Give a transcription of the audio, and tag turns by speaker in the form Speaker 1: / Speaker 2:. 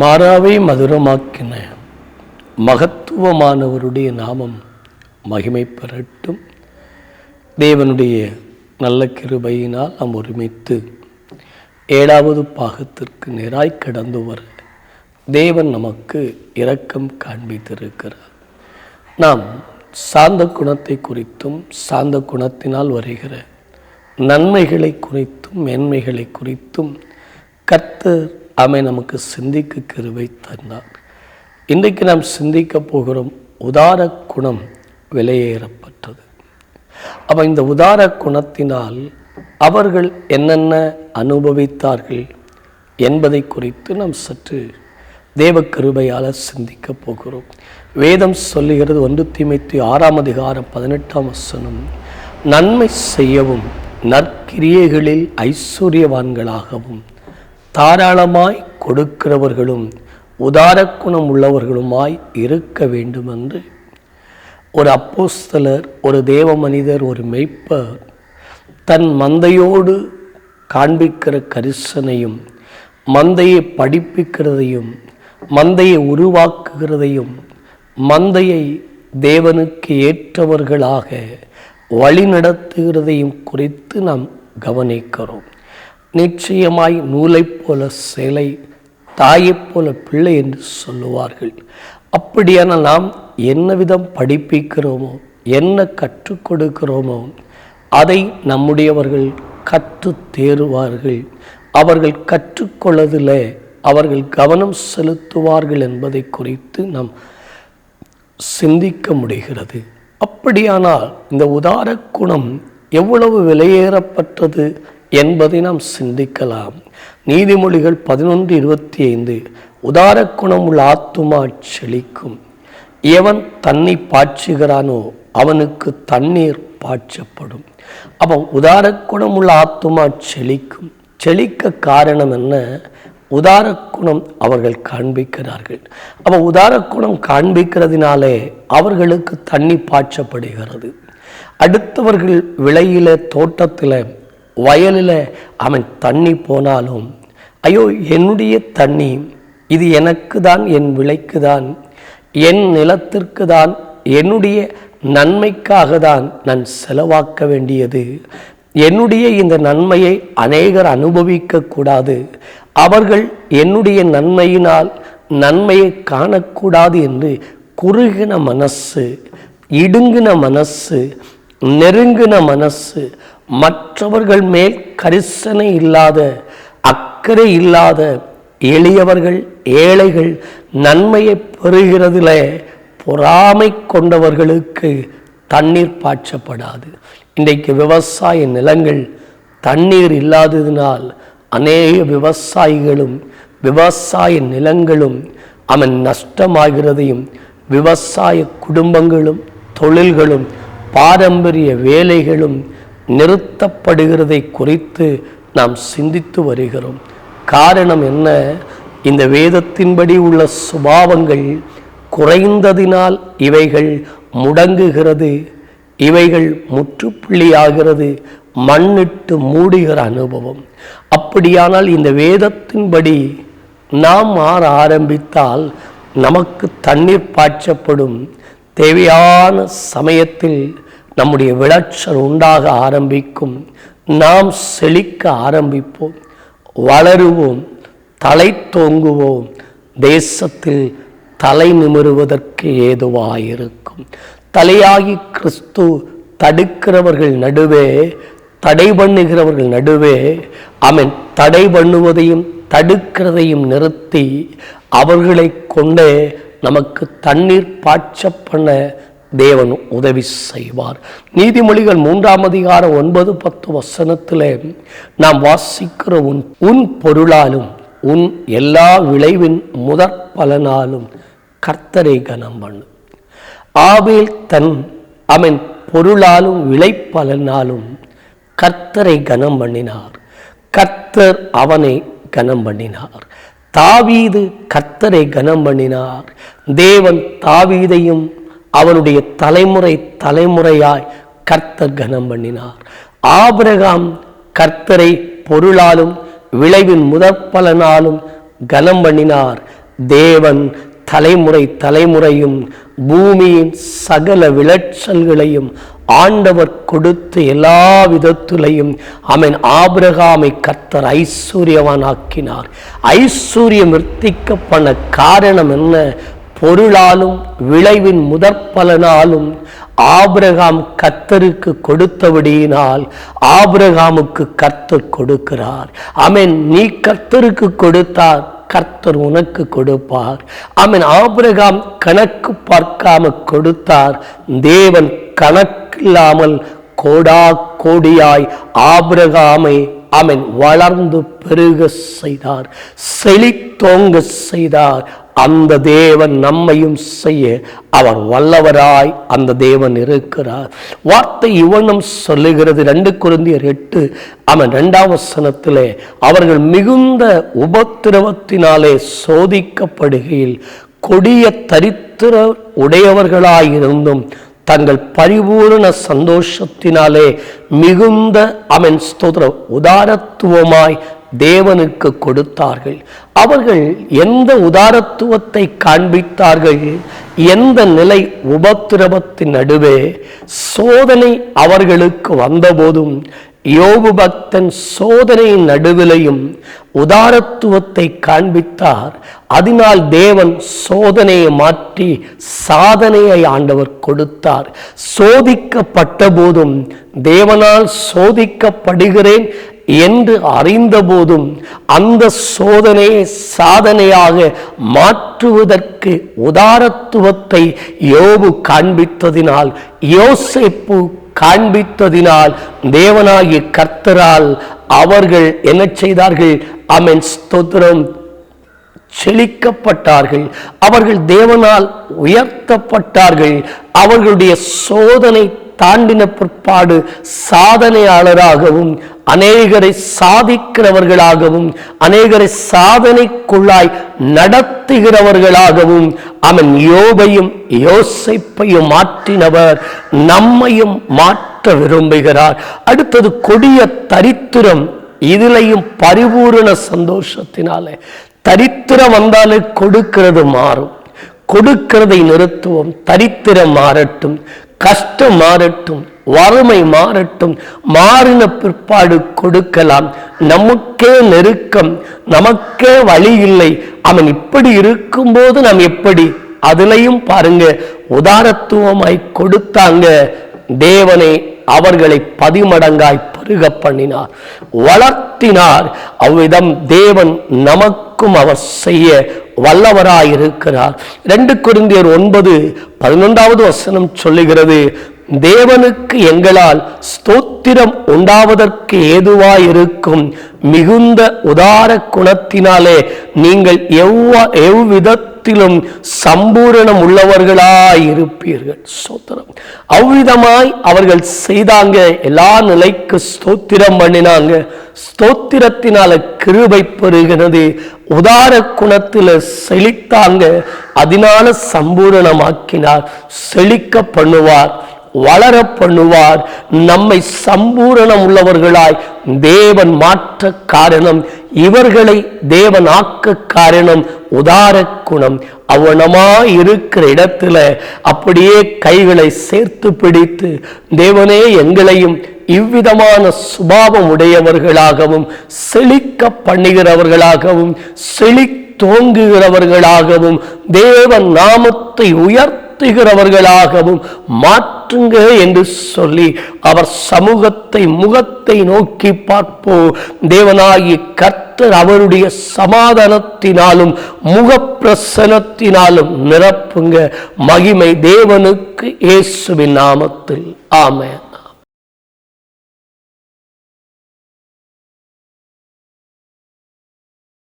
Speaker 1: மாறாவை மதுரமாக்கின மகத்துவமானவருடைய நாமம் மகிமை பெறட்டும். தேவனுடைய நல்ல கிருபையினால் நாம் ஒருமித்து ஏழாவது பாகத்திற்கு நேராய் கடந்து வர தேவன் நமக்கு இரக்கம் காண்பித்திருக்கிறார். நாம் சாந்த குணத்தை குறித்தும் சாந்த குணத்தினால் வருகிற நன்மைகளை குறித்தும் மேன்மைகளை குறித்தும் கர்த்தர் அமை நமக்கு சிந்திக்க கிருபை தந்தார். இன்றைக்கு நாம் சிந்திக்க போகிறோம் உதார குணம் விலையேறப்பட்டது அப்போ இந்த உதார குணத்தினால் அவர்கள் என்னென்ன அனுபவித்தார்கள் என்பதை குறித்து நாம் சற்று தேவ கிருபையால் சிந்திக்க போகிறோம். வேதம் சொல்லுகிறது ஒன்று தீமைத்து ஆறாம் அதிகாரம் பதினெட்டாம் வசனம் நன்மை செய்யவும் நற்கிரியைகளில் ஐஸ்வர்யவான்களாகவும் தாராளமாய் கொடுக்கிறவர்களும் உதார குணம் உள்ளவர்களுமாய் இருக்க வேண்டும் என்று ஒரு அப்போஸ்தலர் ஒரு தேவ மனிதர் ஒரு மெய்ப்பர் தன் மந்தையோடு காண்பிக்கிற கரிசனையும் மந்தையை படிப்பிக்கிறதையும் மந்தையை உருவாக்குகிறதையும் மந்தையை தேவனுக்கு ஏற்றவர்களாக வழிநடத்துகிறதையும் குறித்து நாம் கவனிக்கிறோம். நிச்சயமாய் நூலைப் போல சேலை தாயைப் போல பிள்ளை என்று சொல்லுவார்கள். அப்படியான நாம் என்ன விதம் படிப்பிக்கிறோமோ என்ன கற்றுக் கொடுக்கிறோமோ அதை நம்முடையவர்கள் கற்று தேறுவார்கள். அவர்கள் கற்றுக்கொள்ளதில் அவர்கள் கவனம் செலுத்துவார்கள் என்பதை குறித்து நாம் சிந்திக்க முடிகிறது. அப்படியானால் இந்த உதார குணம் எவ்வளவு விலையேறப்பட்டது? என்பதை நாம் சிந்திக்கலாம். நீதிமொழிகள் பதினொன்று இருபத்தி ஐந்து உதார குணம் உள்ள ஆத்துமா செழிக்கும். எவன் தண்ணி பாய்ச்சுகிறானோ அவனுக்கு தண்ணீர் பாய்ச்சப்படும். அப்போ உதார குணம் உள்ள ஆத்துமா செழிக்கும். செழிக்க காரணம் என்ன? உதார குணம் அவர்கள் காண்பிக்கிறார்கள். அப்போ உதார குணம் காண்பிக்கிறதுனாலே அவர்களுக்கு தண்ணி பாய்ச்சப்படுகிறது. அடுத்தவர்கள் விலையில தோட்டத்தில் வயலில் அவன் தண்ணி போனாலும் ஐயோ என்னுடைய தண்ணி இது எனக்கு தான் என் விலைக்கு தான் என் நிலத்திற்கு தான் என்னுடைய நன்மைக்காக தான் நான் செலவாக்க வேண்டியது. என்னுடைய இந்த நன்மையை அநேகர் அனுபவிக்க கூடாது. அவர்கள் என்னுடைய நன்மையினால் நன்மையை காணக்கூடாது என்று குறுகின மனசு இடுங்கின மனசு நெருங்கின மனசு மற்றவர்கள் மேல் கரிசனை இல்லாத அக்கறை இல்லாத எளியவர்கள் ஏழைகள் நன்மையை பெறுகிறதுல பொறாமை கொண்டவர்களுக்கு தண்ணீர் பாய்ச்சப்படாது. இன்றைக்கு விவசாய நிலங்கள் தண்ணீர் இல்லாததினால் அநேக விவசாயிகளும் விவசாய நிலங்களும் அவன் நஷ்டமாகிறதையும் விவசாய குடும்பங்களும் தொழில்களும் பாரம்பரிய வேலைகளும் நிறுத்தப்படுகிறதை குறித்து நாம் சிந்தித்து வருகிறோம். காரணம் என்ன? இந்த வேதத்தின்படி உள்ள சுபாவங்கள் குறைந்ததினால் இவைகள் முடங்குகிறது. இவைகள் முற்றுப்புள்ளியாகிறது. மண்ணிட்டு மூடுகிற அனுபவம். அப்படியானால் இந்த வேதத்தின்படி நாம் மாற ஆரம்பித்தால் நமக்கு தண்ணீர் பாய்ச்சப்படும். தேவையான சமயத்தில் நம்முடைய விளைச்சல் உண்டாக ஆரம்பிக்கும். நாம் செழிக்க ஆரம்பிப்போம். வளருவோம். தலை தோங்குவோம். தேசத்தில் தலை நிமிருவதற்கு ஏதுவாயிருக்கும். தலையாகி கிறிஸ்து தடுக்கிறவர்கள் நடுவே தடை பண்ணுகிறவர்கள் நடுவே அவன் தடை பண்ணுவதையும் தடுக்கிறதையும் நிறுத்தி அவர்களை கொண்டே நமக்கு தண்ணீர் பாய்ச்ச பண்ண தேவன் உதவி செய்வார். நீதிமொழிகள் மூன்றாம் அதிகாரம் ஒன்பது பத்து வசனத்தில் நாம் வாசிக்கிற உன் உன் பொருளாலும் உன் எல்லா விளைவின் முதற் பலனாலும் கர்த்தரை கனம் பண்ணு. ஆவேல் தன் அவன் பொருளாலும் விளைப்பலனாலும் கர்த்தரை கனம் பண்ணினார். கர்த்தர் அவனை கனம் பண்ணினார். தாவீது கர்த்தரை கனம் பண்ணினார். தேவன் தாவீதையும் அவனுடைய தலைமுறை தலைமுறையாய் கர்த்தர் கனம் பண்ணினார். ஆபிரகாம் கர்த்தரை பொருளாலும் விளைவின் முதற்பலனாலும் கனம் பண்ணினார். தேவன் தலைமுறை தலைமுறையும் பூமியின் சகல விளைச்சல்களையும் ஆண்டவர் கொடுத்து எல்லா விதத்துலையும் அவன் ஆபிரகாமை கர்த்தர் ஐஸ்வர்யவானாக்கினார். ஐஸ்வர்யம் விற்த்திக்கப்பண்ண காரணம் என்ன? பொருளாலும் விளைவின் முதற்பலனாலும் ஆபிரகாம் கர்த்தருக்கு கொடுத்தபடியினால் ஆபிரகாமுக்கு கர்த்தர் கொடுக்கிறார். அவன் நீ கர்த்தருக்கு கொடுத்தார் கர்த்தர் உனக்கு கொடுப்பார். அவன் ஆபிரகாம் கணக்கு பார்க்காம கொடுத்தார் தேவன் கணக்கில்லாமல் கோடா கோடியாய் ஆபிரகாமை அவன் வளர்ந்து பெருக செய்தார் செழித்தோங்க செய்தார். அந்த தேவன் நம்மையும் செய்ய அவர் வல்லவராய் அந்த தேவன் இருக்கிறார். வார்த்தை இவனும் சொல்லுகிறது ரெண்டு குருந்தியர் எட்டு அவன் ரெண்டாம் வசனத்திலே அவர்கள் மிகுந்த உபத்திரவத்தினாலே சோதிக்கப்படுகையில் கொடிய தரித்திர உடையவர்களாயிருந்தும் தங்கள் பரிபூர்ண சந்தோஷத்தினாலே மிகுந்த அவன் ஸ்தோத்திர உதாரத்துவமாய் தேவனுக்கு கொடுத்தார்கள். அவர்கள் எந்த உதாரத்துவத்தை காண்பித்தார்கள்? எந்த நிலை உபத்திரவத்தின் நடுவே சோதனை அவர்களுக்கு வந்தபோதும் யோபு பக்தன் சோதனையின் நடுவிலையும் உதாரத்துவத்தை காண்பித்தார். அதனால் தேவன் சோதனையை மாற்றி சாதனையை ஆண்டவர் கொடுத்தார். சோதிக்கப்பட்ட போதும் தேவனால் சோதிக்கப்படுகிறேன் என்று அறிந்தபோதும் அந்த சோதனையை சாதனையாக மாற்றுவதற்கு உதாரத்துவத்தை யோபு காண்பித்ததினால் யோசிப்பு காண்பித்ததினால் தேவனாகிய கர்த்தரால் அவர்கள் என்ன செய்தார்கள்? அமன் ஸ்தோத்திரம். செழிக்கப்பட்டார்கள். அவர்கள் தேவனால் உயர்த்தப்பட்டார்கள். அவர்களுடைய சோதனை தாண்டின பிற்பாடு சாதனையாளராகவும் அநேகரை சாதிக்கிறவர்களாகவும் அநேகரை சாதனைக்குள்ளாய் நடத்துகிறவர்களாகவும் அவன் யோபையும் யோசிப்பையும் மாற்றினவர். நம்மையும் மாற்ற விரும்புகிறார். அடுத்தது கொடிய தரித்திரம். இதிலையும் பரிபூரண சந்தோஷத்தினாலே. தரித்திரம் வந்தாலே கொடுக்கிறது மாறும். கொடுக்கிறதை நிறுத்துவோம். தரித்திரம் மாறட்டும். கஷ்டம் மாறட்டும் வறுமை மாறட்டும் மாறின பிற்பாடு கொடுக்கலாம். நமக்கே நெருக்கம் நமக்கே வழி இல்லை. அவன் இப்படி இருக்கும்போது நாம் எப்படி? அதுலையும் பாருங்க உதாரத்துவமாய் கொடுத்தாங்க. தேவனை அவர்களை பதிமடங்காய் பருக பண்ணினார். வளர்த்தினார். அவ்விதம் தேவன் நமக்கும் அவர் செய்ய வல்லவராயிருக்கிறார். ரெண்டு குருந்தியர் ஒன்பது பதினொன்றாவது வசனம் சொல்லுகிறது தேவனுக்கு எங்களால் ஸ்தோத்திரம் உண்டாவதற்கு ஏதுவாயிருக்கும் மிகுந்த உதார குணத்தினாலே நீங்கள் எவ்வா எவ்வித சகலத்திலும் சம்பூரணம் உள்ளவர்களாய் இருப்பீர்கள். ஸ்தோத்திரம். அவ்விதமாய் அவர்கள் செய்தாங்க எல்லா நிலைக்கு ஸ்தோத்திரம் பண்ணினாங்க. ஸ்தோத்திரத்தினால கிருபை பெறுகிறது. உதார குணத்தில் செழித்தாங்க. அதனால சம்பூரணமாக்கினார். செழிக்க பண்ணுவார் வளர பண்ணுவார். நம்மை சம்பூரணம் உள்ளவர்களாய் தேவன் மாற்ற காரணம் இவர்களை தேவன் ஆக்க காரணம் உதார குணம். அவனமா இருக்கிற இடத்துல அப்படியே கைகளை சேர்த்து பிடித்து தேவனே எங்களையும் இவ்விதமான சுபாவம் உடையவர்களாகவும் செழிக்க பண்ணுகிறவர்களாகவும் செழி தோங்குகிறவர்களாகவும் தேவன் நாமத்தை உயர்த்துகிறவர்களாகவும் மாற்றுங்க என்று சொல்லி அவர் சமூகத்தை முகத்தை நோக்கி பார்ப்போ தேவனாகி கர்த்தர் அவருடைய சமாதானத்தினாலும் முகப்பிரசனத்தினாலும் நிரப்புங்க. மகிமை தேவனுக்கு இயேசுவின் நாமத்தில். ஆமேன்.